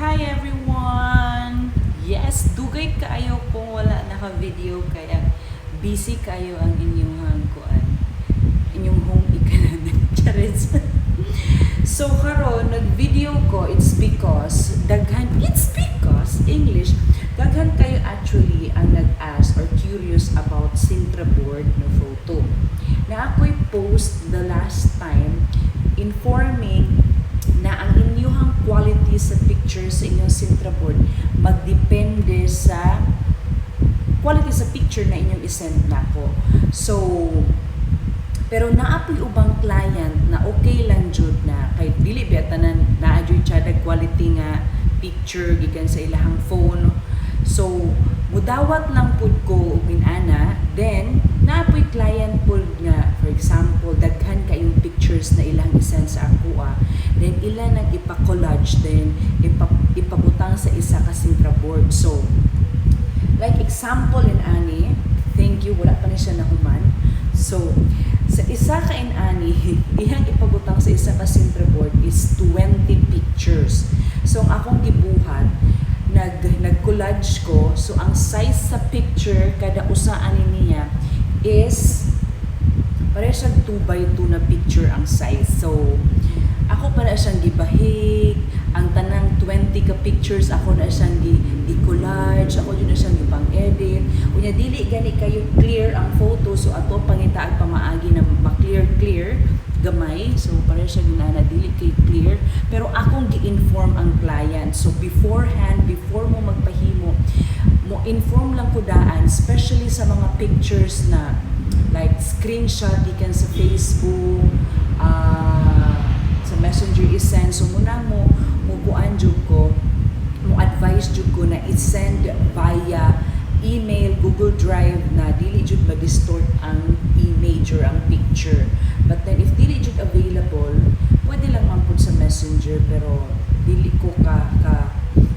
Hi everyone! Yes, dugay kayo kung wala naka-video kaya busy kayo ang inyong hangkuan. Inyong home ikanan. Charis. so karon nag-video ko, it's because daghan it's because English daghan kayo actually ang nag-ask or curious about Sintra board na photo. Na ako'y post the last time informing na ang inyong quality sa picture sa inyong Sintra board magdepende sa quality sa picture na inyong isend na ko. So, pero naapoy ubang client na okay lang jud na kay dili ba tanan naa jud siya dag quality nga picture gikan sa ilahang phone. So, mudawat lang pud ko og ana then naapoy client pud nga for example daghan kayong pictures na ilang isend sa ako ah. Then ila nag ipa-collage then ipa, ipabutang sa isa ka Board. So, like example in ani, thank you, wala pa ni siya nahuman. So, sa isa ka in ani, ihang ipabutang sa isa ka Sintra board is 20 pictures. So, ang akong gibuhat, nag nag-collage ko. So, ang size sa picture kada usaan niya is pare siyang 2 by 2 na picture ang size. So, ako pa na siyang gibahig, ang tanang 20 ka pictures ako na siyang gi, gi-collage, ako yun na siyang gipang-edit. Unya dili gani kayo clear ang photo so ato pangitaag pamaagi na ma-clear clear gamay. So pare siya ginana dili kay clear pero akong gi-inform ang client. So beforehand before mo magpahimo mo inform lang ko daan especially sa mga pictures na like screenshot gikan sa Facebook ah sa messenger isend so muna mo mo kuan jud ko mo advise jud ko na i-send via email Google Drive na dili jud ma-distort ang image or ang picture but then if dili jud available pwede lang man sa messenger pero dili ko ka ka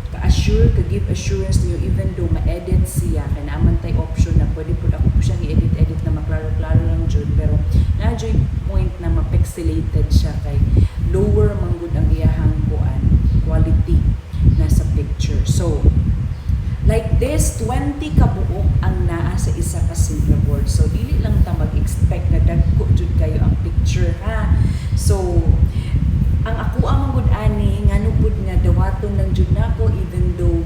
ka-assure, ka-give assurance niyo even though ma-edit siya, kaya naaman tay option na pwede po ako po siyang i-edit-edit na maklaro-klaro lang jud pero na point na ma-pixelated siya kay lower man gud ang iyahang kuan quality na sa picture. So, like this 20 ka buok ang naa sa isa ka silver board. So dili lang ta mag-expect na dagko jud kayo ang picture ha. So ang ako ang magud ani ngano pud nga dawaton lang jud nako even though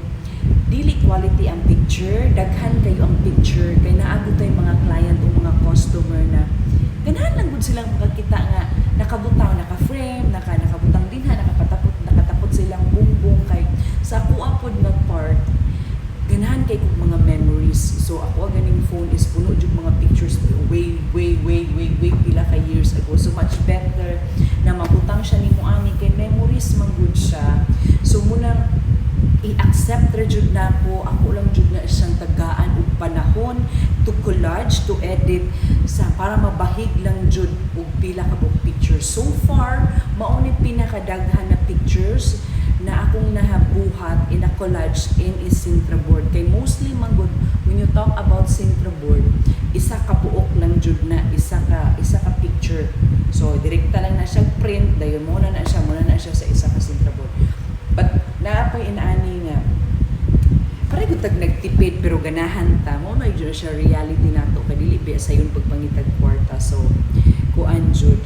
dili quality ang picture, daghan kayo ang picture kay naabot tay mga client o mga customer na ganahan lang gud silang makakita nga nakabutaw, naka-frame, naka nakabutang dinha, nakapatapot, nakatapot silang bumbong kay sa ako apod nga part ganahan kay kog mga memories. So ako ganing phone is puno jud mga pictures way way way way way pila ka years ago. So much better na mabutang siya nimo ani kay memories man gud siya. So muna ra jud nako ako lang jud na siyang tagaan og panahon to collage to edit sa para mabahig lang jud og pila ka picture. So far mao pinakadaghan na pictures na akong nahabuhat in a collage in is Sintra board. Kay mostly man gud when you talk about Sintra board isa ka buok lang jud na isa ka isa ka picture. So direkta lang na siya print dayon mo na na siya mo na na siya sa isa ka Sintra board. But naapay inaani nga pare ko tag nagtipid pero ganahan ta. Mo na jud siya reality nato kay dili ba sa yun pagpangitag kwarta. So kuan jud.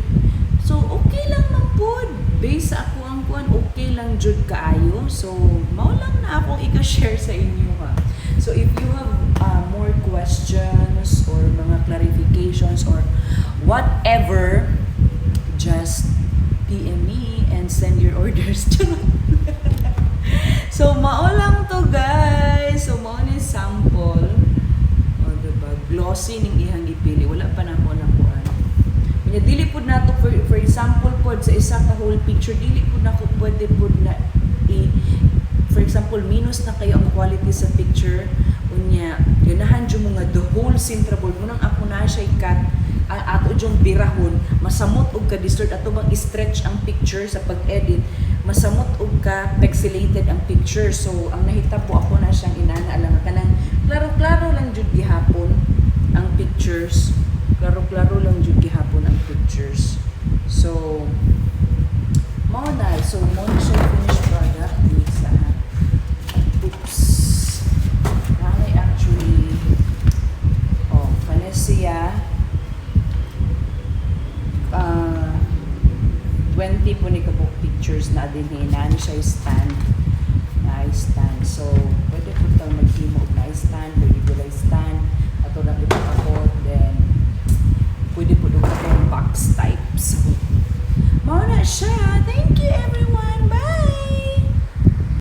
So okay lang man pod based sa ako ang kuan okay lang jud kaayo. So mao lang na akong i-share sa inyo ha. So if you have uh, more questions or mga clarifications or whatever just PM me and send your orders so mao lang to guys so mao ni sample o diba glossy ning ihang gipili wala pa na ko na kuan Kanya dili pud nato for, for example pod sa isa ka whole picture dili pud nako pwede pud na i for example minus na kayo ang quality sa picture unya ganahan jud mo nga the whole board. Mo nang ako na siya cut a- ato jung birahon masamot og ka distort ato bang i-stretch ang picture sa pag-edit masamot og ka pixelated ang picture. So ang nahitabo ako na siyang inana alam kanang pictures. Klaro-klaro lang jud gihapon ang pictures. So mao na. So mo siya finished product. Ni sa oops. Nani actually. Oh Valencia. Ah, uh, 20 po ni kabuk pictures na din eh. hinaan siya stand. Na stand. So pwede po tang maghimo na stand. Pwede ko stand.